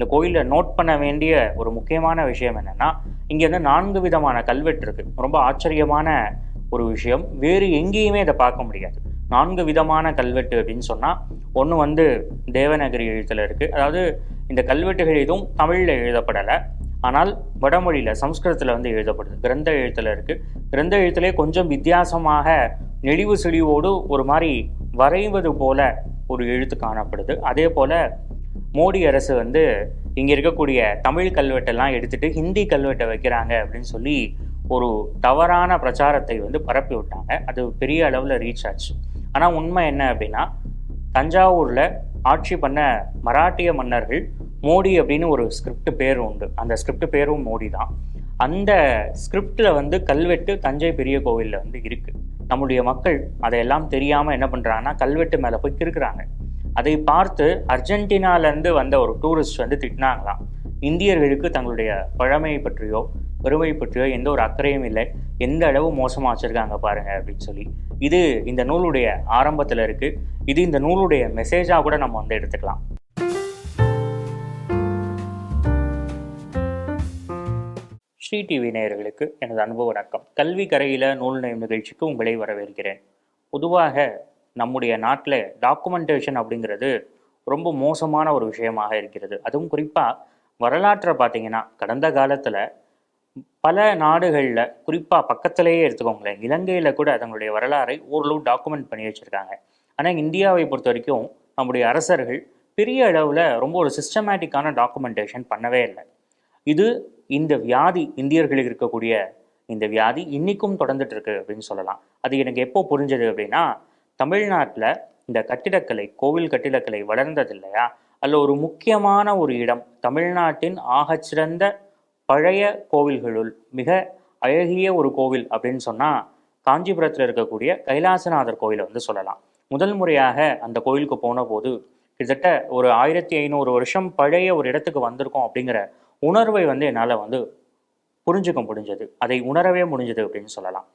இந்த கோயிலில் நோட் பண்ண வேண்டிய ஒரு முக்கியமான விஷயம் என்னென்னா இங்கே வந்து நான்கு விதமான கல்வெட்டு இருக்குது ரொம்ப ஆச்சரியமான ஒரு விஷயம். வேறு எங்கேயுமே இதை பார்க்க முடியாது. நான்கு விதமான கல்வெட்டு அப்படின்னு சொன்னால் ஒன்று வந்து தேவநகரி எழுத்தில் இருக்குது அதாவது இந்த கல்வெட்டுகள் எதுவும் தமிழில் எழுதப்படலை. ஆனால் வடமொழியில் சம்ஸ்கிருதத்தில் வந்து எழுதப்படுது. கிரந்த எழுத்தில் இருக்குது கிரந்த எழுத்திலே கொஞ்சம் வித்தியாசமாக நெளிவு செழிவோடு ஒரு மாதிரி வரைவது போல ஒரு எழுத்து காணப்படுது. அதே போல் மோடி அரசு வந்து இங்கே இருக்கக்கூடிய தமிழ் கல்வெட்டெல்லாம் எடுத்துட்டு ஹிந்தி கல்வெட்டை வைக்கிறாங்க அப்படின்னு சொல்லி ஒரு தவறான பிரச்சாரத்தை வந்து பரப்பி விட்டாங்க. அது பெரிய அளவில் ரீச் ஆச்சு. ஆனால் உண்மை என்ன அப்படின்னா தஞ்சாவூரில் ஆட்சி பண்ண மராட்டிய மன்னர்கள் மோடி அப்படின்னு ஒரு ஸ்கிரிப்ட் பேர் உண்டு. அந்த ஸ்கிரிப்ட் பேரும் மோடி தான். அந்த ஸ்கிரிப்டில் வந்து கல்வெட்டு தஞ்சை பெரிய கோவிலில் வந்து இருக்குது நம்முடைய மக்கள் அதையெல்லாம் தெரியாமல் என்ன பண்ணுறாங்கன்னா கல்வெட்டு மேலே போய் கிறுக்குறாங்க. அதை பார்த்து அர்ஜென்டினாலேருந்து வந்த ஒரு டூரிஸ்ட் வந்து திட்டினாங்களாம். இந்தியர்களுக்கு தங்களுடைய பழமையை பற்றியோ பெருமை பற்றியோ எந்த ஒரு அக்கறையும் இல்லை. எந்த அளவு மோசமாக வச்சுருக்காங்க பாருங்கள் அப்படின்னு சொல்லி. இது இந்த நூலுடைய ஆரம்பத்தில் இருக்குது இது இந்த நூலுடைய மெசேஜாக கூட நம்ம வந்து எடுத்துக்கலாம். ஸ்ரீ டிவி நேயர்களுக்கு எனது அனுபவ வணக்கம். கல்வி கரையில நூல் நயம் நிகழ்ச்சிக்கு உங்களை வரவேற்கிறேன். பொதுவாக நம்முடைய நாட்டில் டாக்குமெண்டேஷன் அப்படிங்கிறது ரொம்ப மோசமான ஒரு விஷயமாக இருக்கிறது. அதுவும் குறிப்பாக வரலாற்றை பார்த்தீங்கன்னா கடந்த காலத்தில் பல நாடுகளில் குறிப்பாக பக்கத்திலேயே எடுத்துக்கோங்களேன் இலங்கையில் கூட தங்களுடைய வரலாறை ஓரளவு டாக்குமெண்ட் பண்ணி வச்சுருக்காங்க. ஆனால் இந்தியாவை பொறுத்த வரைக்கும் நம்முடைய அரசர்கள் பெரிய அளவில் ரொம்ப ஒரு சிஸ்டமேட்டிக்கான டாக்குமெண்டேஷன் பண்ணவே இல்லை. இது இந்த வியாதி இந்தியர்களுக்கு இருக்கக்கூடிய இந்த வியாதி இன்றைக்கும் தொடர்ந்துட்டு இருக்கு அப்படின்னு சொல்லலாம். அது எனக்கு எப்போ புரிஞ்சது அப்படின்னா தமிழ்நாட்டில் இந்த கட்டிடக்கலை கோவில் கட்டிடக்கலை வளர்ந்தது இல்லையா? அதில் ஒரு முக்கியமான ஒரு இடம் தமிழ்நாட்டின் ஆகச்சிறந்த பழைய கோவில்களுள் மிக அழகிய ஒரு கோவில் அப்படின்னு சொன்னால் காஞ்சிபுரத்தில் இருக்கக்கூடிய கைலாசநாதர் கோவிலை வந்து சொல்லலாம். முதல் முறையாக அந்த கோயிலுக்கு போன போது கிட்டத்தட்ட ஒரு ஆயிரத்தி ஐநூறு வருஷம் பழைய ஒரு இடத்துக்கு வந்திருக்கோம் அப்படிங்கிற உணர்வை வந்து என்னால் வந்து புரிஞ்சுக்க முடிஞ்சது. அதை உணரவே முடிஞ்சது அப்படின்னு சொல்லலாம்.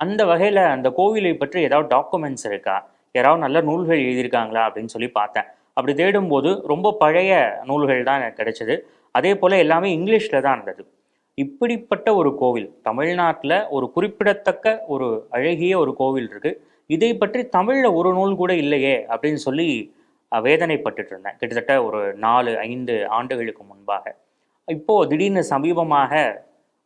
அந்த வகையில் அந்த கோவிலை பற்றி ஏதாவது டாக்குமெண்ட்ஸ் இருக்கா? யாராவது நல்ல நூல்கள் எழுதியிருக்காங்களா? அப்படின்னு சொல்லி பார்த்தேன். அப்படி தேடும்போது ரொம்ப பழைய நூல்கள் தான் எனக்கு கிடைச்சது. அதே போல் எல்லாமே இங்கிலீஷில் தான் இருந்தது. இப்படிப்பட்ட ஒரு கோவில் தமிழ்நாட்டில் ஒரு குறிப்பிடத்தக்க ஒரு அழகிய ஒரு கோவில் இருக்கு. இதை பற்றி தமிழில் ஒரு நூல் கூட இல்லையே அப்படின்னு சொல்லி வேதனைப்பட்டு இருந்தேன். கிட்டத்தட்ட ஒரு நாலு ஐந்து ஆண்டுகளுக்கு முன்பாக. இப்போது திடீர்னு சமீபமாக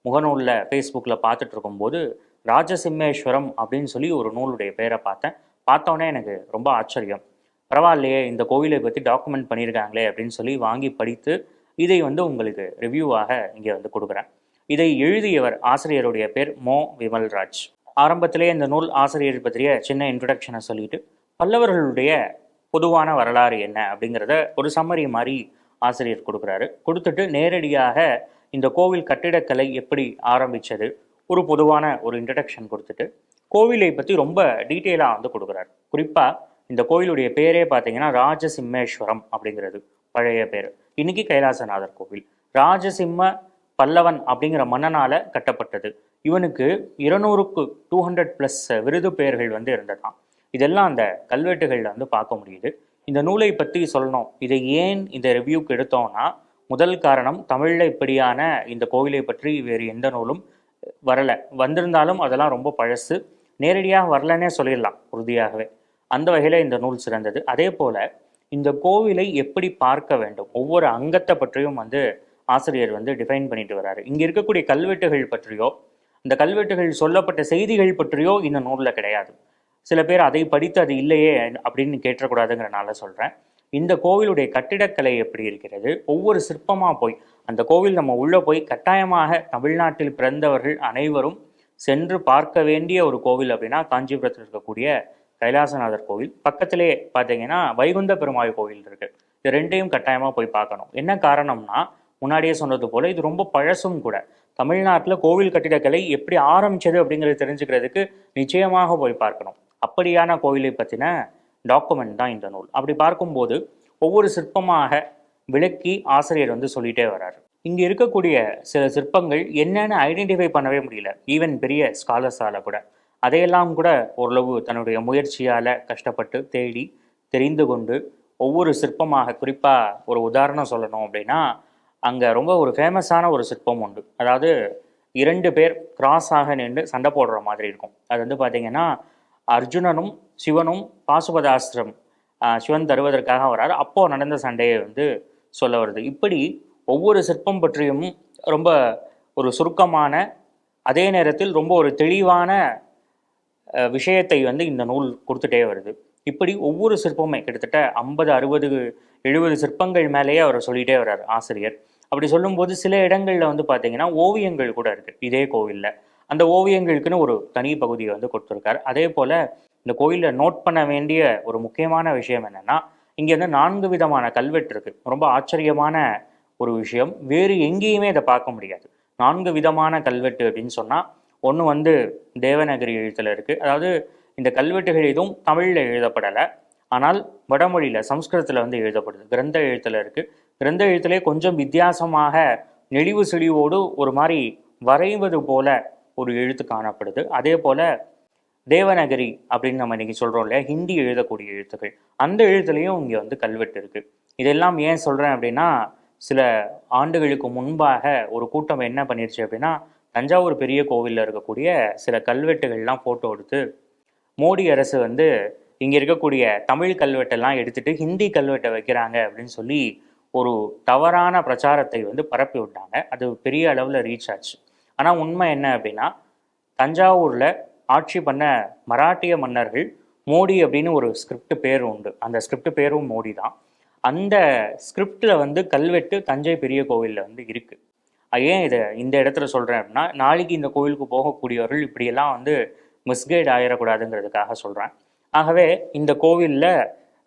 முகநூலில் ஃபேஸ்புக்கில் பார்த்துட்டு இருக்கும்போது ராஜசிம்மேஸ்வரம் அப்படின்னு சொல்லி ஒரு நூலுடைய பேரை பார்த்தேன். பார்த்தோன்னே எனக்கு ரொம்ப ஆச்சரியம். பரவாயில்லையே இந்த கோவிலை பற்றி டாக்குமெண்ட் பண்ணியிருக்காங்களே அப்படின்னு சொல்லி வாங்கி படித்து இதை வந்து உங்களுக்கு ரிவ்யூவாக இங்கே வந்து கொடுக்குறேன். இதை எழுதியவர் ஆசிரியருடைய பேர் மோ. விமல்ராஜ். ஆரம்பத்திலே இந்த நூல் ஆசிரியர் பற்றிய சின்ன இன்ட்ரடக்ஷனை சொல்லிட்டு பல்லவர்களுடைய பொதுவான வரலாறு என்ன அப்படிங்கிறத ஒரு சம்மரி மாதிரி ஆசிரியர் கொடுக்குறாரு. கொடுத்துட்டு நேரடியாக இந்த கோவில் கட்டிடக்கலை எப்படி ஆரம்பித்தது ஒரு பொதுவான ஒரு இன்ட்ரடக்ஷன் கொடுத்துட்டு கோவிலை பற்றி ரொம்ப டீட்டெயிலாக வந்து கொடுக்குறாரு. குறிப்பாக இந்த கோவிலுடைய பேரே பார்த்தீங்கன்னா ராஜசிம்மேஸ்வரம் அப்படிங்கிறது. பழைய பேர். இன்னைக்கு கைலாசநாதர் கோவில். ராஜசிம்ம பல்லவன் அப்படிங்கிற மன்னனால் கட்டப்பட்டது. இவனுக்கு இருநூறுக்கு டூ ஹண்ட்ரட் ப்ளஸ் விருது பெயர்கள் வந்து இருந்ததாம். இதெல்லாம் அந்த கல்வெட்டுகளில் வந்து பார்க்க முடியுது. இந்த நூலை பற்றி சொல்லணும். இதை ஏன் இந்த ரிவ்யூக்கு எடுத்தோம்னா முதல் காரணம் தமிழில் இப்படியான இந்த கோவிலை பற்றி வேறு எந்த நூலும் வரலை. வந்திருந்தாலும் அதெல்லாம் ரொம்ப பழசு. நேரடியாக வரலன்னே சொல்லிடலாம் உறுதியாகவே. அந்த வகையில் இந்த நூல் சிறந்தது. அதே போல் இந்த கோவிலை எப்படி பார்க்க வேண்டும்? ஒவ்வொரு அங்கத்தை பற்றியும் வந்து ஆசிரியர் வந்து டிஃபைன் பண்ணிட்டு வராரு. இங்கே இருக்கக்கூடிய கல்வெட்டுகள் பற்றியோ இந்த கல்வெட்டுகள் சொல்லப்பட்ட செய்திகள் பற்றியோ இந்த நூலில் கிடையாது. சில பேர் அதை படித்து அது இல்லையே அப்படின்னு கேட்டக்கூடாதுங்கிறனால சொல்கிறேன் இந்த கோவிலுடைய கட்டிடக்கலை எப்படி இருக்கிறது? ஒவ்வொரு சிற்பமாக போய் அந்த கோவில் நம்ம உள்ளே போய் கட்டாயமாக தமிழ்நாட்டில் பிறந்தவர்கள் அனைவரும் சென்று பார்க்க வேண்டிய ஒரு கோவில் அப்படின்னா காஞ்சிபுரத்தில் இருக்கக்கூடிய கைலாசநாதர் கோவில். பக்கத்திலே பார்த்தீங்கன்னா வைகுந்த பெருமாள் கோவில் இருக்கு. இது ரெண்டையும் கட்டாயமாக போய் பார்க்கணும். என்ன காரணம்னா முன்னாடியே சொன்னது போல இது ரொம்ப பழசும் கூட. தமிழ்நாட்டில் கோவில் கட்டிடக்கலை எப்படி ஆரம்பிச்சது அப்படிங்கிறது தெரிஞ்சுக்கிறதுக்கு நிச்சயமாக போய் பார்க்கணும். அப்படியான கோவிலை பற்றின டாக்குமெண்ட் தான் இந்த நூல். அப்படி பார்க்கும்போது ஒவ்வொரு சிற்பமாக விளக்கி ஆசிரியர் வந்து சொல்லிட்டே வர்றாரு. இங்கே இருக்கக்கூடிய சில சிற்பங்கள் என்னன்னு ஐடென்டிஃபை பண்ணவே முடியல. ஈவன் பெரிய ஸ்காலர்ஸால கூட. அதையெல்லாம் கூட ஓரளவு தன்னுடைய முயற்சியால் கஷ்டப்பட்டு தேடி தெரிந்து கொண்டு ஒவ்வொரு சிற்பமாக குறிப்பாக ஒரு உதாரணம் சொல்லணும் அப்படின்னா அங்கே ரொம்ப ஒரு ஃபேமஸான ஒரு சிற்பம் உண்டு. அதாவது இரண்டு பேர் கிராஸாக நின்று சண்டை போடுற மாதிரி இருக்கும். அது வந்து பார்த்திங்கன்னா அர்ஜுனனும் சிவனும் பாசுபதாஸ்திரம் சிவன் தருவதற்காக வராரு அப்போ நடந்த சண்டையை வந்து சொல்ல வருது. இப்படி ஒவ்வொரு சிற்பம் பற்றியும் ரொம்ப ஒரு சுருக்கமான அதே நேரத்தில் ரொம்ப ஒரு தெளிவான விஷயத்தை வந்து இந்த நூல் கொடுத்துட்டே வருது. இப்படி ஒவ்வொரு சிற்பமே கிட்டத்தட்ட ஐம்பது அறுபது எழுபது சிற்பங்கள் மேலேயே அவர் சொல்லிட்டே வர்றார் ஆசிரியர். அப்படி சொல்லும்போது சில இடங்களில் வந்து பார்த்தீங்கன்னா ஓவியங்கள் கூட இருக்கு. இதே கோவில்ல. அந்த ஓவியங்களுக்குன்னு ஒரு தனி பகுதியை வந்து கொடுத்துருக்காரு. அதே போல் இந்த கோயிலில் நோட் பண்ண வேண்டிய ஒரு முக்கியமான விஷயம் என்னென்னா இங்கே வந்து நான்கு விதமான கல்வெட்டு இருக்குது ரொம்ப ஆச்சரியமான ஒரு விஷயம். வேறு எங்கேயுமே இதை பார்க்க முடியாது. நான்கு விதமான கல்வெட்டு அப்படின்னு சொன்னால் ஒன்று வந்து தேவநகரி எழுத்தில் இருக்குது அதாவது இந்த கல்வெட்டுகள் எதுவும் தமிழில் எழுதப்படலை. ஆனால் வடமொழியில் சம்ஸ்கிருதத்தில் வந்து எழுதப்படுது. கிரந்த எழுத்தில் இருக்குது கிரந்த எழுத்திலே கொஞ்சம் வித்தியாசமாக நெளிவு செழிவோடு ஒரு மாதிரி வரைவது போல ஒரு எழுத்து காணப்படுது. அதே போல் தேவநகரி அப்படின்னு நம்ம இன்னைக்கு சொல்கிறோம் இல்லையா? ஹிந்தி எழுதக்கூடிய எழுத்துக்கள். அந்த எழுத்துலையும் இங்கே வந்து கல்வெட்டு இருக்குது இதெல்லாம் ஏன் சொல்கிறேன் அப்படின்னா சில ஆண்டுகளுக்கு முன்பாக ஒரு கூட்டம் என்ன பண்ணிருச்சு அப்படின்னா தஞ்சாவூர் பெரிய கோவிலில் இருக்கக்கூடிய சில கல்வெட்டுகள்லாம் ஃபோட்டோ எடுத்து மோடி அரசு வந்து இங்கே இருக்கக்கூடிய தமிழ் கல்வெட்டெல்லாம் எடுத்துட்டு ஹிந்தி கல்வெட்டை வைக்கிறாங்க அப்படின்னு சொல்லி ஒரு தவறான பிரச்சாரத்தை வந்து பரப்பி விட்டாங்க. அது பெரிய அளவில் ரீச் ஆச்சு. ஆனால் உண்மை என்ன அப்படின்னா தஞ்சாவூரில் ஆட்சி பண்ண மராட்டிய மன்னர்கள் மோடி அப்படின்னு ஒரு ஸ்கிரிப்ட் பேர் உண்டு. அந்த ஸ்கிரிப்ட் பேரும் மோடி தான். அந்த ஸ்கிரிப்டில் வந்து கல்வெட்டு தஞ்சை பெரிய கோவிலில் வந்து இருக்குது ஏன் இதை இந்த இடத்துல சொல்கிறேன் அப்படின்னா நாளைக்கு இந்த கோவிலுக்கு போகக்கூடியவர்கள் இப்படியெல்லாம் வந்து மிஸ்கைட் ஆயிடக்கூடாதுங்கிறதுக்காக சொல்கிறேன் ஆகவே இந்த கோவிலில்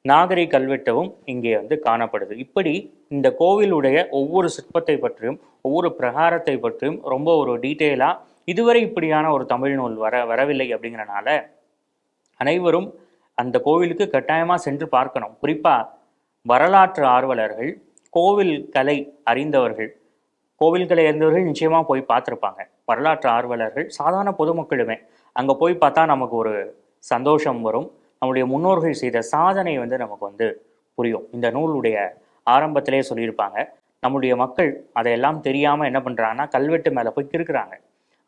நாகரிக கல்வெட்டவும் இங்கே வந்து காணப்படுது. இப்படி இந்த கோவிலுடைய ஒவ்வொரு சிற்பத்தை பற்றியும் ஒவ்வொரு பிரகாரத்தை பற்றியும் ரொம்ப ஒரு டீட்டெயிலாக இதுவரை இப்படியான ஒரு தமிழ் நூல் வர வரவில்லை அப்படிங்கிறனால அனைவரும் அந்த கோவிலுக்கு கட்டாயமாக சென்று பார்க்கணும். குறிப்பாக வரலாற்று ஆர்வலர்கள் கோவில் கலை அறிந்தவர்கள் கோவில் கலை அறிந்தவர்கள் நிச்சயமாக போய் பார்த்துருப்பாங்க. வரலாற்று ஆர்வலர்கள் சாதாரண பொதுமக்களுமே அங்கே போய் பார்த்தா நமக்கு ஒரு சந்தோஷம் வரும். நம்முடைய முன்னோர்கள் செய்த சாதனை வந்து நமக்கு வந்து புரியும். இந்த நூலுடைய ஆரம்பத்திலே சொல்லியிருப்பாங்க. நம்முடைய மக்கள் அதையெல்லாம் தெரியாமல் என்ன பண்ணுறாங்கன்னா கல்வெட்டு மேலே போய் கிறுக்குறாங்க.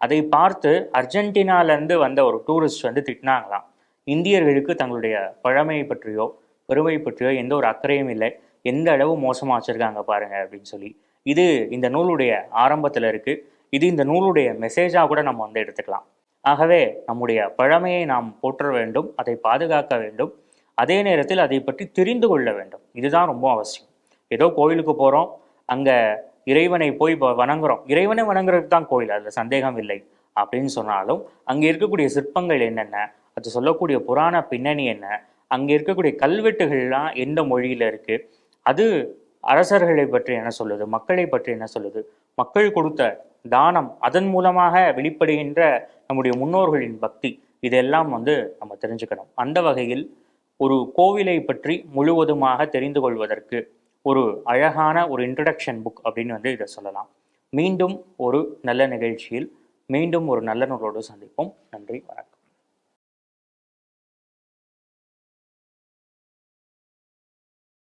அதை பார்த்து அர்ஜென்டினாலேருந்து வந்த ஒரு டூரிஸ்ட் வந்து திட்டினாங்களாம். இந்தியர்களுக்கு தங்களுடைய பழமையை பற்றியோ பெருமை பற்றியோ எந்த ஒரு அக்கறையும் இல்லை. எந்த அளவு மோசமாக வச்சுருக்காங்க பாருங்க அப்படின்னு சொல்லி. இது இந்த நூலுடைய ஆரம்பத்தில் இருக்குது இது இந்த நூலுடைய மெசேஜாக கூட நம்ம வந்து எடுத்துக்கலாம். ஆகவே நம்முடைய பழமையை நாம் போற்ற வேண்டும் அதை பாதுகாக்க வேண்டும். அதே நேரத்தில் அதை பற்றி தெரிந்து கொள்ள வேண்டும். இதுதான் ரொம்ப அவசியம். ஏதோ கோயிலுக்கு போகிறோம் அங்கே இறைவனை போய் வ- வணங்குறோம். இறைவனை வணங்குறதுக்கு தான் கோயில் அதில் சந்தேகம் இல்லை அப்படின்னு சொன்னாலும் அங்கே இருக்கக்கூடிய சிற்பங்கள் என்னென்ன அது சொல்லக்கூடிய புராண பின்னணி என்ன அங்கே இருக்கக்கூடிய கல்வெட்டுகள்லாம் எந்த மொழியில் இருக்குது அது அரசர்களை பற்றி என்ன சொல்லுது மக்களை பற்றி என்ன சொல்லுது மக்கள் கொடுத்த தானம் அதன் மூலமாக வெளிப்படுகின்ற நம்முடைய முன்னோர்களின் பக்தி இதெல்லாம் வந்து நம்ம தெரிஞ்சுக்கணும். அந்த வகையில் ஒரு கோவிலை பற்றி முழுவதுமாக தெரிந்து கொள்வதற்கு ஒரு அழகான ஒரு இன்ட்ரடக்ஷன் புக் அப்படின்னு வந்து இதை சொல்லலாம். மீண்டும் ஒரு நல்ல நிகழ்ச்சியில் மீண்டும் ஒரு நல்ல நூலோடு சந்திப்போம். நன்றி வணக்கம்.